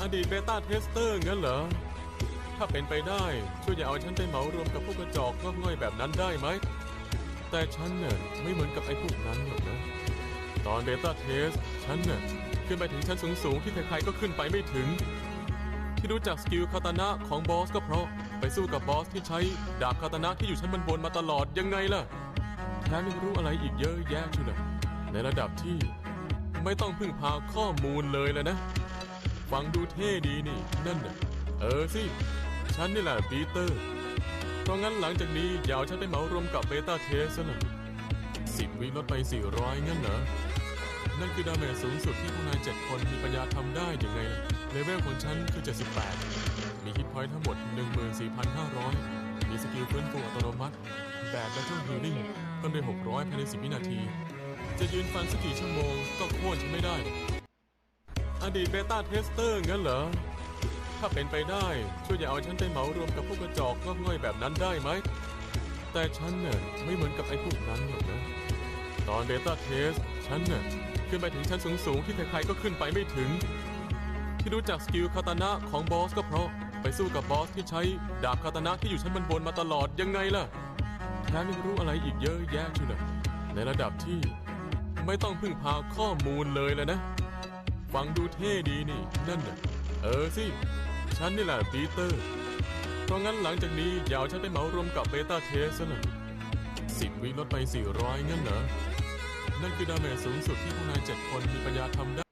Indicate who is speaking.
Speaker 1: อดีตเบต้าเทสเตอร์งั้นเหรอ ถ้าเป็นไปได้ ช่วยอย่าเอาฉันไปเหมารวมกับพวกกระจอกงอกง่อยแบบนั้นได้ไหม แต่ฉันเนี่ยไม่เหมือนกับไอ้พวกนั้นหรอกนะ ตอนเบต้าเทส ฉันเนี่ยขึ้นไปถึงชั้นสูงๆที่ใครๆก็ขึ้นไปไม่ถึง ที่รู้จักสกิลคาตานะของบอสก็เพราะไปสู้กับบอสที่ใช้ดาบคาตานะที่อยู่ชั้นบนๆมาตลอดยังไงล่ะ แถมยังรู้อะไรอีกเยอะแยะชุนะในระดับที่ไม่ต้องพึ่งพาข้อมูลเลยเลยนะ ฟังดูเท่ดีนี่ นั่นน่ะ เออสิ ฉันนี่แหละปีเตอร์ เพราะงั้นหลังจากนี้อย่าเอาฉันไปเหมารวมกับเบต้าเทสซะหน่อยสิบวิลดไป400งั้นเหรอ นั่นคือดาเมจสูงสุดที่พวกนายเจ็ดคนมีปัญญาทำได้ยังไง เลเวลของฉันคือ 78 มีฮิตพอยต์ทั้งหมด 14,500 มีสกิลฟื้นฟูอัตโนมัติแบบแบทเทิลฮีลิ่งเพิ่มได้600 ภายใน 10 วินาที จะยืนฟันสักกี่ชั่วโมงก็โค่นฉันไม่ได้ ดีตเบต้าเทสเตอร์งั้นเหรอ ถ้าเป็นไปได้ ช่วยอย่าเอาฉันไปเหมารวมกับพวกกระจอกงอกง่อยแบบนั้นได้ไหม แต่ฉันเนี่ยไม่เหมือนกับไอ้พวกนั้นหรอกนะ ตอนเบต้าเทส ฉันเนี่ยขึ้นไปถึงชั้นสูงๆที่ใครๆก็ขึ้นไปไม่ถึง ที่รู้จักสกิลคาตานะของบอสก็เพราะไปสู้กับบอสที่ใช้ดาบคาตานะที่อยู่ชั้นบนๆมาตลอดยังไงล่ะแถมยังรู้อะไรอีกเยอะแยะชุนะในระดับที่ไม่ต้องพึ่งพาข้อมูลเลยเลยนะ ฟังดูเท่ดีนี่ นั่นน่ะ เออสิ ฉันนี่แหละปีเตอร์ เพราะงั้นหลังจากนี้อย่าเอาฉันไปเหมารวมกับเบต้าเทสซะหน่อยสิบวิลดไป 400งั้นเหรอ นั่นคือดาเมจสูงสุดที่พวกนายเจ็ดคนมีปัญญาทำได้